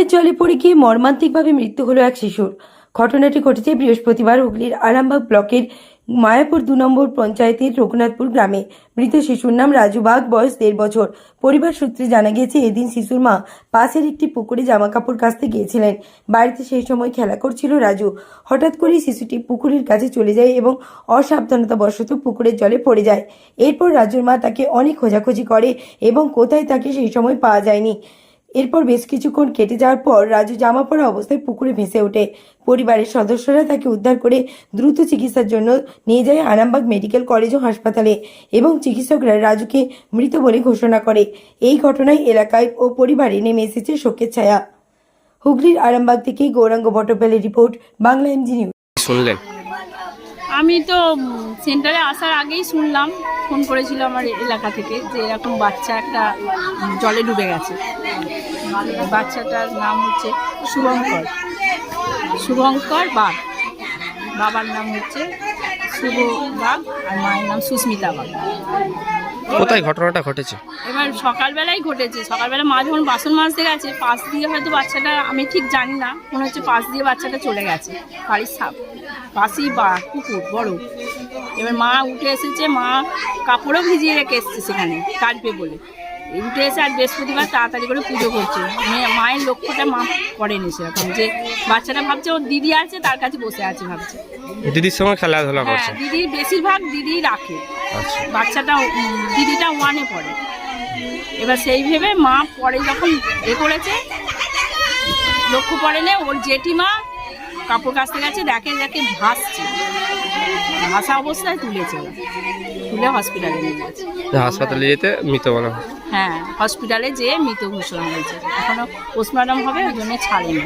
পুকুরের জলে পড়ে গিয়ে মর্মান্তিকভাবে মৃত্যু হলো এক শিশুর। ঘটনাটি ঘটেছে বৃহস্পতিবার হুগলির আরামবাগ ব্লকের মায়াপুর দু নম্বর পঞ্চায়েতের রঘুনাথপুর গ্রামে। মৃত শিশুর নাম রাজু বাগ, বয়স দেড় বছর। পরিবার সূত্রে জানা গিয়েছে, এদিন শিশুর মা পাশের একটি পুকুরে জামা কাপড় কাচতে গিয়েছিলেন। বাড়িতে সেই সময় খেলা করছিল রাজু। হঠাৎ করেই শিশুটি পুকুরের কাছে চলে যায় এবং অসাবধানতাবশত পুকুরের জলে পড়ে যায়। এরপর রাজুর মা তাকে অনেক খোঁজাখুঁজি করে এবং কোথায় তাকে সেই সময় পাওয়া যায়নি। এরপর বেশ কিছুক্ষণ কেটে যাওয়ার পর রাজু জামা পরা অবস্থায় পুকুরে ভেসে ওঠে। পরিবারের সদস্যরা তাকে উদ্ধার করে দ্রুত চিকিৎসার জন্য নিয়ে যায় আরামবাগ মেডিকেল কলেজ ও হাসপাতালে এবং চিকিৎসকরা রাজুকে মৃত বলে ঘোষণা করে। এই ঘটনায় এলাকায় ও পরিবারে নেমে এসেছে শোকের ছায়া। হুগলির আরামবাগ থেকে গৌরাঙ্গ ভট্টপালের রিপোর্ট, বাংলা এমজি নিউজ শুনলেন? আমি তো সেন্টারে আসার আগেই শুনলাম ফোন করেছিল আমার এলাকা থেকে যে এরকম বাচ্চা একটা জলে ডুবে গেছে। বাচ্চাটার নাম হচ্ছে শুভঙ্কর। শুভঙ্কর বাগ বাবার নাম হচ্ছে শুভ বাগ আর মায়ের নাম সুস্মিতা বাগ কোথায় ঘটনাটা ঘটেছে? এবার সকালবেলাই ঘটেছে। সকালবেলা মা যখন বাসন মাজতে গেছে পাশ দিয়ে হয়তো বাচ্চাটা আমি ঠিক জানি না মনে হচ্ছে পাশ দিয়ে বাচ্চাটা চলে গেছে বাড়ির সাপ। পাশেই বা কুকুর বড়। এবার মা উঠে এসেছে মা কাপড়ও ভিজিয়ে রেখে এসছে সেখানে কাটবে বলে। উঠে এসে আর বৃহস্পতিবার তাড়াতাড়ি করে পুজো করছে। মেয়ে- মায়ের লক্ষ্যটা মা করেনি সেরকম যে বাচ্চাটা ভাবছে ওর দিদি আছে তার কাছে বসে আছে ভাবছে। দিদির সঙ্গে খেলাধুলা হ্যাঁ করছে? দিদি বেশিরভাগ দিদি রাখে। আচ্ছা। বাচ্চাটা দিদিটা ওয়ানে পড়ে। এবার সেই ভেবে মা পরে যখন এ করেছে লক্ষ্য পড়ে নে ওর জেঠিমা কাপড় কাচতে গেছে দেখে দেখে ভাসছে। ভাসা অবস্থায় তুলেছে। তুলে হসপিটালে নিয়ে গেছে। হাসপাতালে যেতে মৃত বলা হ্যাঁ। হসপিটালে যেয়ে মৃত ঘোষণা হয়েছে। এখনও পোস্টমর্টম হবে ওই জন্য ছাড়েনি।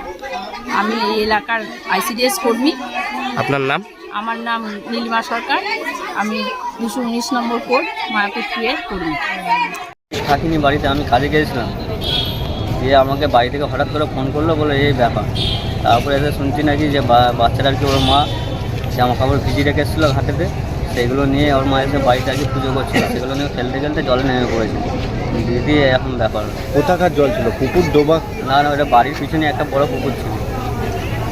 আমি এই এলাকার আইসিডিএস কর্মী। আপনার নাম? আমার নাম নীলিমা সরকার। আমি দুশো উনিশ নম্বর কোড মায়াপুর টুয়ের কর্মী। থাকিনি বাড়িতে আমি কাজে গিয়েছিলাম। দিয়ে আমাকে বাড়ি থেকে হঠাৎ করে ফোন করল বলে এই ব্যাপার। তারপরে এসে শুনছি নাকি যে বা- বাচ্চাটার কি ওর মা জামা কাপড় ভিজিয়ে রেখেছিলো ঘাটেতে সেগুলো নিয়ে ওর মা এসে বাড়িতে আগে পুজো করছিল। সেগুলো নিয়ে খেলতে খেলতে জলে নেমে পড়েছে। দিদি এখন ব্যাপার। কোথাকার জল ছিল? পুকুর ডোবা? না না ওটা বাড়ির পিছনে একটা বড় পুকুর ছিল।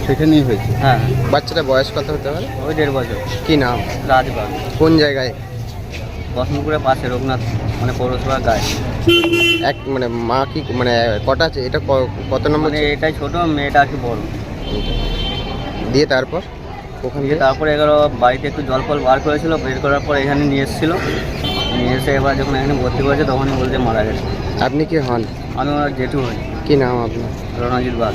সেখানেই হয়েছে? হ্যাঁ। বাচ্চাটা বয়স কত হতে পারে? ওই দেড় বছর। কি নাম? রাজবাগ কোন জায়গায়? বসন্তপুরের পাশে রঘুনাথ মানে পৌরসভার গাছ। এক মানে মা কি মানে কটা আছে? এটা ক- কত নম্বর মানে? এটাই ছোট মেয়েটা আর কি বড়। দিয়ে তারপর? ওখান দিয়ে তারপরে এগুলো বাড়িতে একটু জল ফল বার করেছিল বের করার পর এখানে নিয়ে এসেছিল। নিয়ে এসে এবার যখন এখানে ভর্তি করেছে তখন বলছে মারা গেছে। আপনি কি হন? আমি ওনার জেঠু হই। কি নাম আপনার? রণজিৎ বাগ।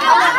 What